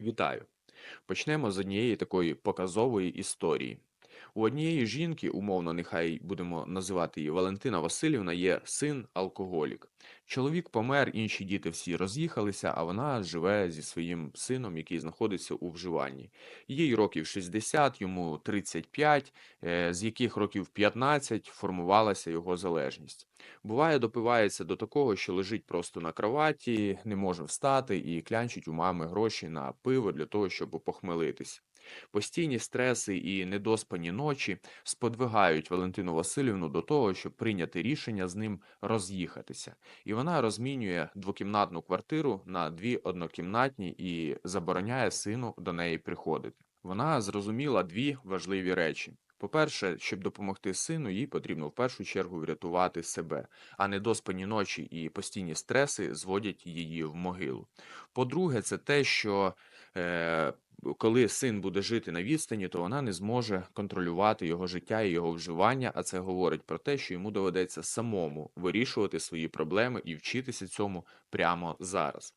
Вітаю! Почнемо з однієї такої показової історії. У однієї жінки, умовно, нехай будемо називати її Валентина Васильівна, є син алкоголік. Чоловік помер, інші діти всі роз'їхалися, а вона живе зі своїм сином, який знаходиться у вживанні. Їй років 60, йому 35, е, з яких років 15 формувалася його залежність. Буває, допивається до такого, що лежить просто на кроваті, не може встати і клянчить у мами гроші на пиво для того, щоб похмелитись. Постійні стреси і недоспані ночі сподвигають Валентину Васильівну до того, щоб прийняти рішення з ним роз'їхатися. І вона розмінює двокімнатну квартиру на дві однокімнатні і забороняє сину до неї приходити. Вона зрозуміла дві важливі речі. По-перше, щоб допомогти сину, їй потрібно в першу чергу врятувати себе, а недоспані ночі і постійні стреси зводять її в могилу. По-друге, це те, що е, коли син буде жити на відстані, то вона не зможе контролювати його життя і його вживання, а це говорить про те, що йому доведеться самому вирішувати свої проблеми і вчитися цьому прямо зараз.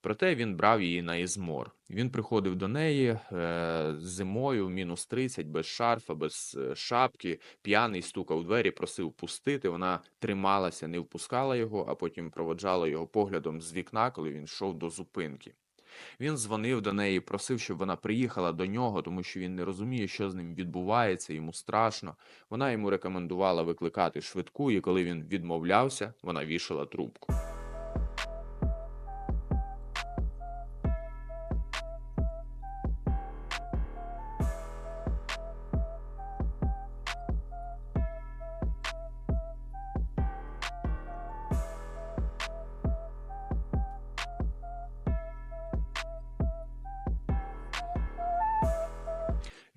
Проте він брав її на ізмор. Він приходив до неї е, зимою, мінус 30, без шарфа, без е, шапки, п'яний стукав у двері, просив пустити. Вона трималася, не впускала його, а потім проводжала його поглядом з вікна, коли він йшов до зупинки. Він дзвонив до неї, просив, щоб вона приїхала до нього, тому що він не розуміє, що з ним відбувається, йому страшно. Вона йому рекомендувала викликати швидку, і коли він відмовлявся, вона вішала трубку.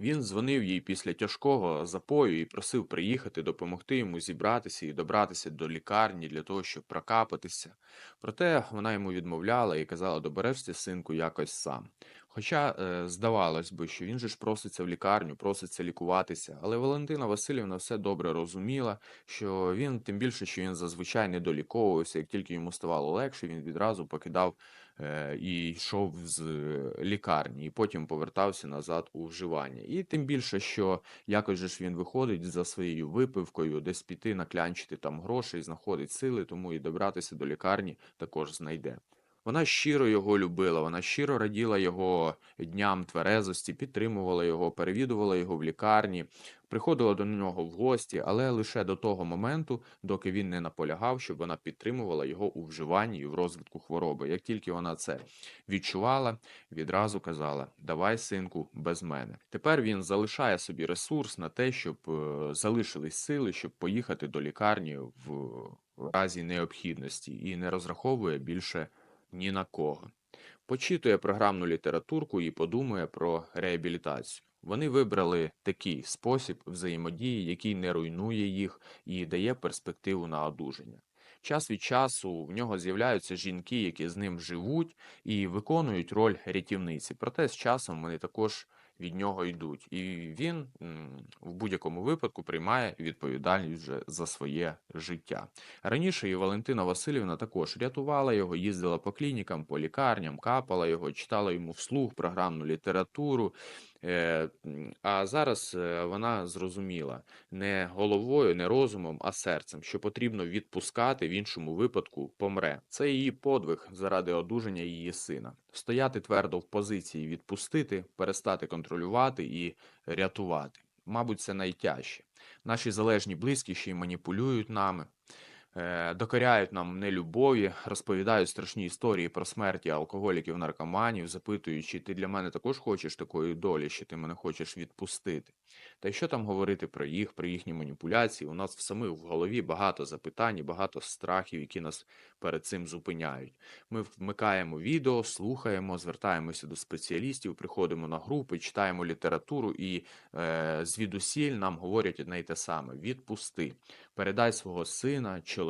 Він дзвонив їй після тяжкого запою і просив приїхати, допомогти йому зібратися і добратися до лікарні для того, щоб прокапатися. Проте вона йому відмовляла і казала: доберешся, синку, якось сам. Хоча е, здавалось би, що він же ж проситься в лікарню, проситься лікуватися, але Валентина Васильівна все добре розуміла, що він, тим більше, що він зазвичай не доліковувався, як тільки йому ставало легше, він відразу покидав е, і йшов з е, лікарні, і потім повертався назад у вживання. І тим більше, що якось же ж він виходить за своєю випивкою, десь піти наклянчити там грошей, знаходить сили, тому і добратися до лікарні також знайде. Вона щиро його любила, вона щиро раділа його дням тверезості, підтримувала його, перевідувала його в лікарні, приходила до нього в гості, але лише до того моменту, доки він не наполягав, щоб вона підтримувала його у вживанні і в розвитку хвороби. Як тільки вона це відчувала, відразу казала: Давай, синку, без мене. Тепер він залишає собі ресурс на те, щоб е, залишились сили, щоб поїхати до лікарні в разі необхідності, і не розраховує більше ні на кого. Почитує програмну літературку і подумає про реабілітацію. Вони вибрали такий спосіб взаємодії, який не руйнує їх і дає перспективу на одужання. Час від часу в нього з'являються жінки, які з ним живуть і виконують роль рятівниці. Проте з часом вони також від нього йдуть. І він в будь-якому випадку приймає відповідальність вже за своє життя. Раніше і Валентина Васильівна також рятувала його, їздила по клінікам, по лікарням, капала його, читала йому вслух програмну літературу. Е, а зараз е, вона зрозуміла не головою, не розумом, а серцем, що потрібно відпускати в іншому випадку помре. Це її подвиг заради одужання її сина. Стояти твердо в позиції, відпустити, перестати контролювати і рятувати. Мабуть, це найтяжче. Наші залежні близькі ще й маніпулюють нами. Е, докоряють нам нелюбові, розповідають страшні історії про смерті алкоголіків, наркоманів, запитуючи, ти для мене також хочеш такої долі, що ти мене хочеш відпустити. Та й що там говорити про їх, про їхні маніпуляції? У нас в самих в голові багато запитань, багато страхів, які нас перед цим зупиняють. Ми вмикаємо відео, слухаємо, звертаємося до спеціалістів, приходимо на групи, читаємо літературу і е, звідусіль нам говорять одне й те саме: відпусти, передай свого сина, чоловіка,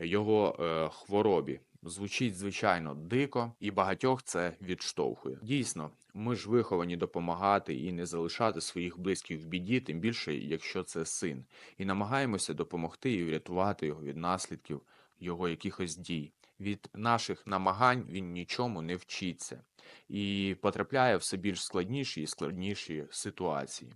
його е, хворобі. Звучить звичайно дико, і багатьох це відштовхує. Дійсно, ми ж виховані допомагати і не залишати своїх близьких в біді, тим більше, якщо це син, і намагаємося допомогти і врятувати його від наслідків його якихось дій. Від наших намагань він нічому не вчиться і потрапляє все більш складніші і складніші ситуації.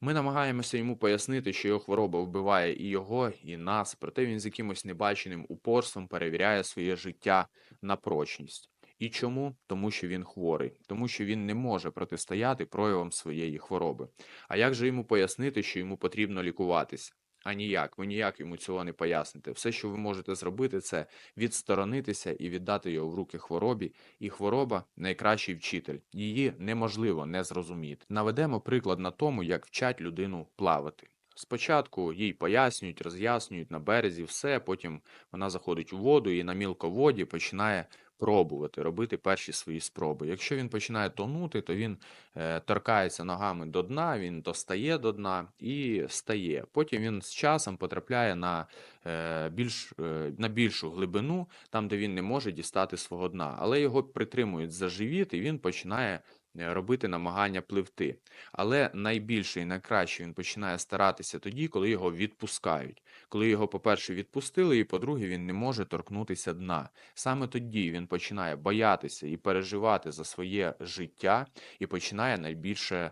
Ми намагаємося йому пояснити, що його хвороба вбиває і його, і нас, проте він з якимось небаченим упорством перевіряє своє життя на прочність. І чому? Тому що він хворий, тому що він не може протистояти проявам своєї хвороби. А як же йому пояснити, що йому потрібно лікуватися? А ніяк, ви ніяк йому цього не поясните. Все, що ви можете зробити, це відсторонитися і віддати його в руки хворобі. І хвороба найкращий вчитель. Її неможливо не зрозуміти. Наведемо приклад на тому, як вчать людину плавати. Спочатку їй пояснюють, роз'яснюють на березі все, потім вона заходить у воду і на мілководі починає пробувати робити перші свої спроби. Якщо він починає тонути, то він е, торкається ногами до дна, він достає до дна і стає. Потім він з часом потрапляє на, е, більш, е, на більшу глибину, там, де він не може дістати свого дна, але його притримують за живіт, і він починає. Е, Робити намагання пливти, але найбільше і найкраще він починає старатися тоді, коли його відпускають. Коли його, по-перше, відпустили, і по-друге, він не може торкнутися дна. Саме тоді він починає боятися і переживати за своє життя, і починає найбільше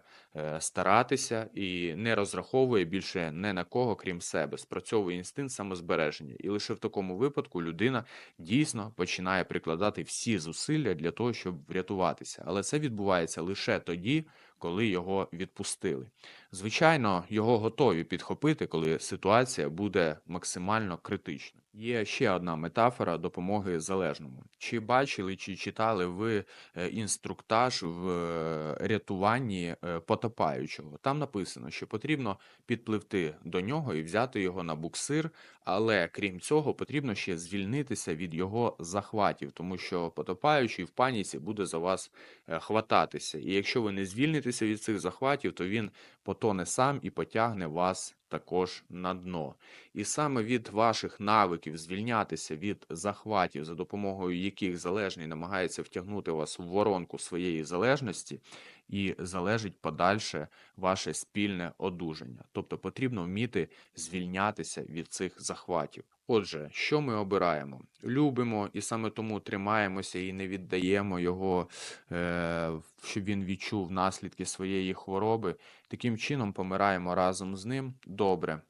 старатися і не розраховує більше не на кого, крім себе. Спрацьовує інстинкт самозбереження. І лише в такому випадку людина дійсно починає прикладати всі зусилля для того, щоб врятуватися. Але це відбувається лише тоді, коли його відпустили. Звичайно, його готові підхопити, коли ситуація буде максимально критична. Є ще одна метафора допомоги залежному. Чи бачили, чи читали ви е, інструктаж в е, рятуванні е, потопаючого? Там написано, що потрібно підпливти до нього і взяти його на буксир, але крім цього, потрібно ще звільнитися від його захватів, тому що потопаючий в паніці буде за вас хвататися. І якщо ви не звільнитеся від цих захватів, то він потоне сам і потягне вас також на дно. І саме від ваших навиків звільнятися від захватів, за допомогою яких залежний намагається втягнути вас в воронку своєї залежності, і залежить подальше ваше спільне одужання. Тобто потрібно вміти звільнятися від цих захватів. Отже, що ми обираємо? Любимо і саме тому тримаємося і не віддаємо його, е, щоб він відчув наслідки своєї хвороби. Таким чином помираємо разом з ним добре.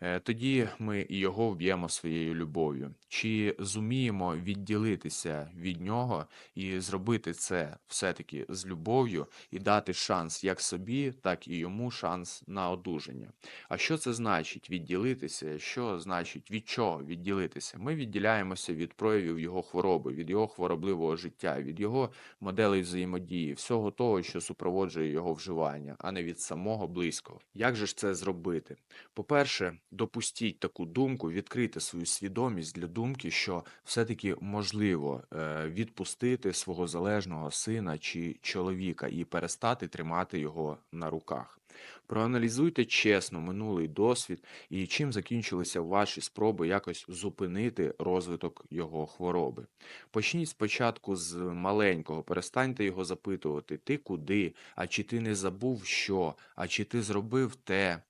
Е, Тоді ми і його вб'ємо своєю любов'ю. Чи зуміємо відділитися від нього і зробити це все-таки з любов'ю і дати шанс як собі, так і йому шанс на одужання. А що це значить відділитися? Що значить від чого відділитися? Ми відділяємося від проявів його хвороби, від його хворобливого життя, від його моделей взаємодії, всього того, що супроводжує його вживання, а не від самого близького. Як же ж це зробити? По-перше, допустіть таку думку, відкрити свою свідомість для думки, що все-таки можливо е, відпустити свого залежного сина чи чоловіка і перестати тримати його на руках. Проаналізуйте чесно минулий досвід і чим закінчилися ваші спроби якось зупинити розвиток його хвороби. Почніть спочатку з маленького, перестаньте його запитувати, ти куди, а чи ти не забув що, а чи ти зробив те.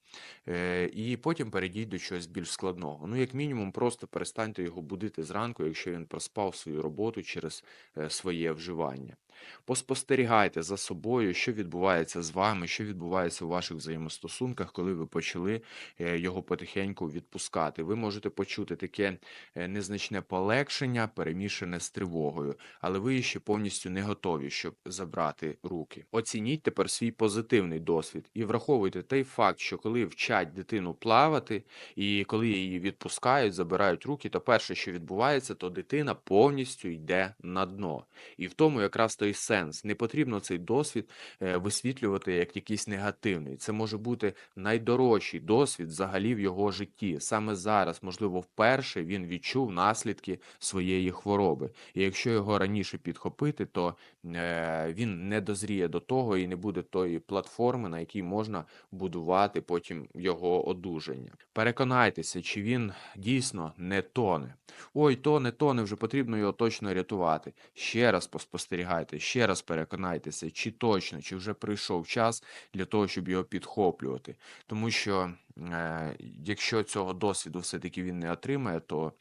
Е, І потім перейдіть до чогось більш складного. Ну, як мінімум, просто перестаньте його будити зранку, якщо він проспав свою роботу через е, своє вживання. Поспостерігайте за собою, що відбувається з вами, що відбувається у ваших взаємостосунках, коли ви почали е, його потихеньку відпускати. Ви можете почути таке е, незначне полегшення, перемішане з тривогою, але ви ще повністю не готові, щоб забрати руки. Оцініть тепер свій позитивний досвід і враховуйте той факт, що коли вчать дитину плавати, і коли її відпускають, забирають руки, то перше, що відбувається, то дитина повністю йде на дно. І в тому якраз той сенс. Не потрібно цей досвід е, висвітлювати як якийсь негативний. Це може бути найдорожчий досвід взагалі в його житті. Саме зараз, можливо, вперше він відчув наслідки своєї хвороби. І якщо його раніше підхопити, то е, він не дозріє до того і не буде тої платформи, на якій можна будувати потім його одужання. Переконайтеся, чи він дійсно не тоне. Ой, тоне, тоне, вже потрібно його точно рятувати. Ще раз поспостерігайте, ще раз переконайтеся, чи точно, чи вже прийшов час для того, щоб його підхоплювати. Тому що е, якщо цього досвіду все-таки він не отримає, то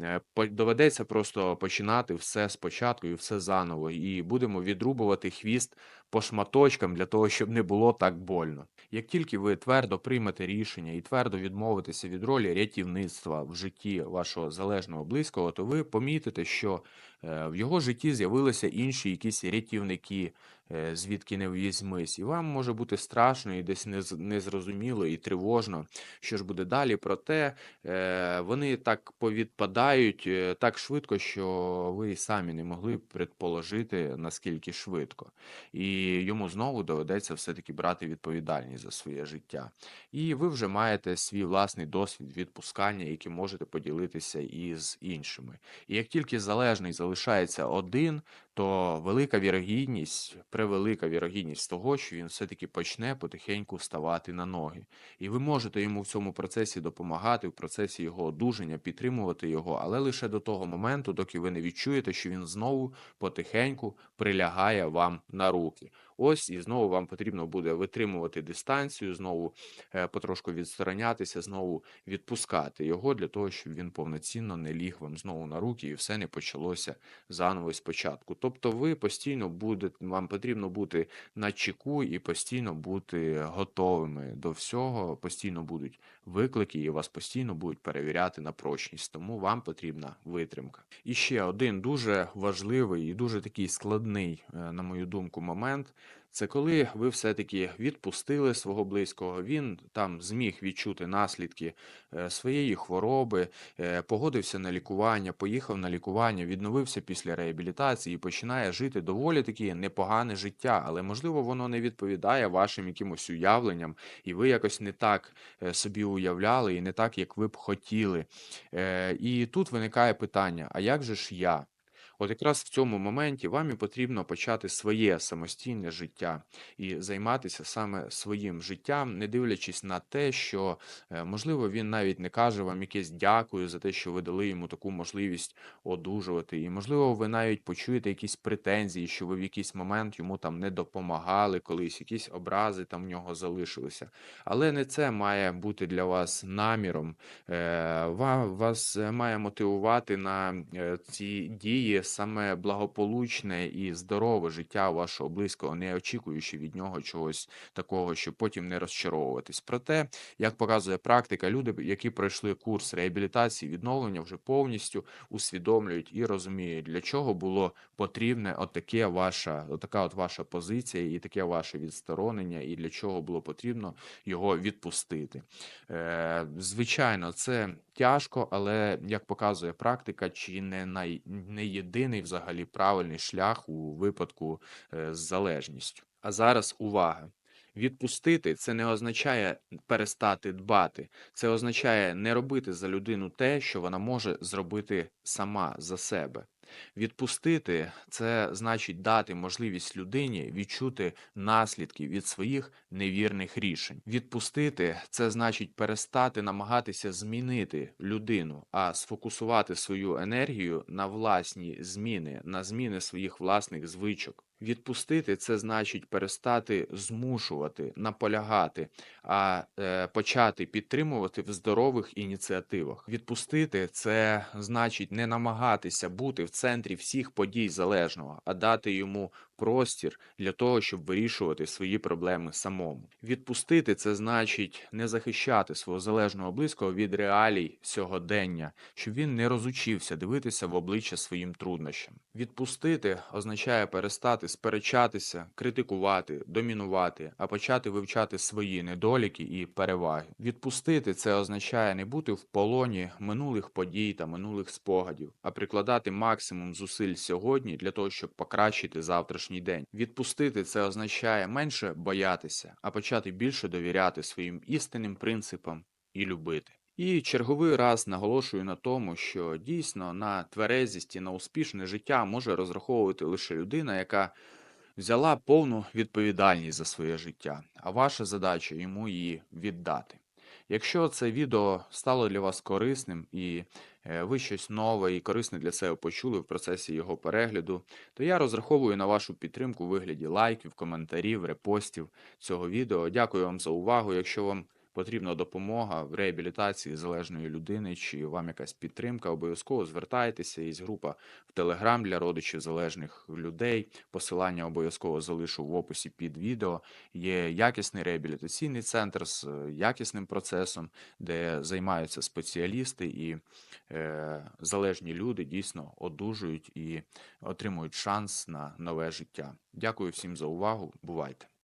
Е, Доведеться просто починати все спочатку і все заново, і будемо відрубувати хвіст по шматочкам для того, щоб не було так больно. Як тільки ви твердо приймете рішення і твердо відмовитеся від ролі рятівництва в житті вашого залежного близького, то ви помітите, що е, в його житті з'явилися інші якісь рятівники, е, звідки не візьмись, і вам може бути страшно і десь незрозуміло і тривожно, що ж буде далі. Проте е, вони так повідпадають так швидко, що ви самі не могли предположити, наскільки швидко. І йому знову доведеться все-таки брати відповідальність за своє життя. І ви вже маєте свій власний досвід відпускання, який можете поділитися із іншими. І як тільки залежний залишається один, то велика вірогідність, превелика вірогідність того, що він все-таки почне потихеньку вставати на ноги. І ви можете йому в цьому процесі допомагати, в процесі його одужання, підтримувати його, але лише до того моменту, доки ви не відчуєте, що він знову потихеньку прилягає вам на руки. Ось і знову вам потрібно буде витримувати дистанцію, знову е, потрошку відсторонятися, знову відпускати його для того, щоб він повноцінно не ліг вам знову на руки і все не почалося заново спочатку. Тобто ви постійно будете, вам потрібно бути на чеку і постійно бути готовими до всього, постійно будуть виклики, і вас постійно будуть перевіряти на прочність. Тому вам потрібна витримка. І ще один дуже важливий і дуже такий складний, е, на мою думку, момент. Це коли ви все-таки відпустили свого близького, він там зміг відчути наслідки е, своєї хвороби, е, погодився на лікування, поїхав на лікування, відновився після реабілітації і починає жити доволі таки непогане життя, але можливо воно не відповідає вашим якимось уявленням, і ви якось не так е, собі уявляли, і не так, як ви б хотіли. І тут виникає питання: а як же ж я? От якраз в цьому моменті вам і потрібно почати своє самостійне життя і займатися саме своїм життям, не дивлячись на те, що е, можливо він навіть не каже вам якесь дякую за те, що ви дали йому таку можливість одужувати. І можливо, ви навіть почуєте якісь претензії, що ви в якийсь момент йому там не допомагали колись, якісь образи там в нього залишилися. Але не це має бути для вас наміром. Е, Вас е, має мотивувати на ці дії саме благополучне і здорове життя вашого близького, не очікуючи від нього чогось такого, щоб потім не розчаровуватись. Проте, як показує практика, люди, які пройшли курс реабілітації, відновлення, вже повністю усвідомлюють і розуміють, для чого було потрібне отаке ваша, отака от ваша позиція і таке ваше відсторонення, і для чого було потрібно його відпустити. Е, Звичайно, це тяжко, але як показує практика, чи не най, не єдиний взагалі правильний шлях у випадку е, з залежністю. А зараз увага. Відпустити це не означає перестати дбати, це означає не робити за людину те, що вона може зробити сама за себе. Відпустити це значить дати можливість людині відчути наслідки від своїх невірних рішень. Відпустити це значить перестати намагатися змінити людину, а сфокусувати свою енергію на власні зміни, на зміни своїх власних звичок. Відпустити це значить перестати змушувати, наполягати, а е, почати підтримувати в здорових ініціативах. Відпустити це значить не намагатися бути в центрі всіх подій залежного, а дати йому простір для того, щоб вирішувати свої проблеми самому. Відпустити це значить не захищати свого залежного близького від реалій сьогодення, щоб він не розучився дивитися в обличчя своїм труднощам. Відпустити означає перестати сперечатися, критикувати, домінувати, а почати вивчати свої недоліки і переваги. Відпустити це означає не бути в полоні минулих подій та минулих спогадів, а прикладати максимум зусиль сьогодні для того, щоб покращити завтрашній день. Відпустити це означає менше боятися, а почати більше довіряти своїм істинним принципам і любити. І черговий раз наголошую на тому, що дійсно на тверезість і на успішне життя може розраховувати лише людина, яка взяла повну відповідальність за своє життя, а ваша задача йому її віддати. Якщо це відео стало для вас корисним і ви щось нове і корисне для себе почули в процесі його перегляду, то я розраховую на вашу підтримку у вигляді лайків, коментарів, репостів цього відео. Дякую вам за увагу. Якщо вам потрібна допомога в реабілітації залежної людини, чи вам якась підтримка, обов'язково звертайтеся. Є група в Телеграм для родичів залежних людей. Посилання обов'язково залишу в описі під відео. Є якісний реабілітаційний центр з е, якісним процесом, де займаються спеціалісти і е, залежні люди дійсно одужують і отримують шанс на нове життя. Дякую всім за увагу. Бувайте!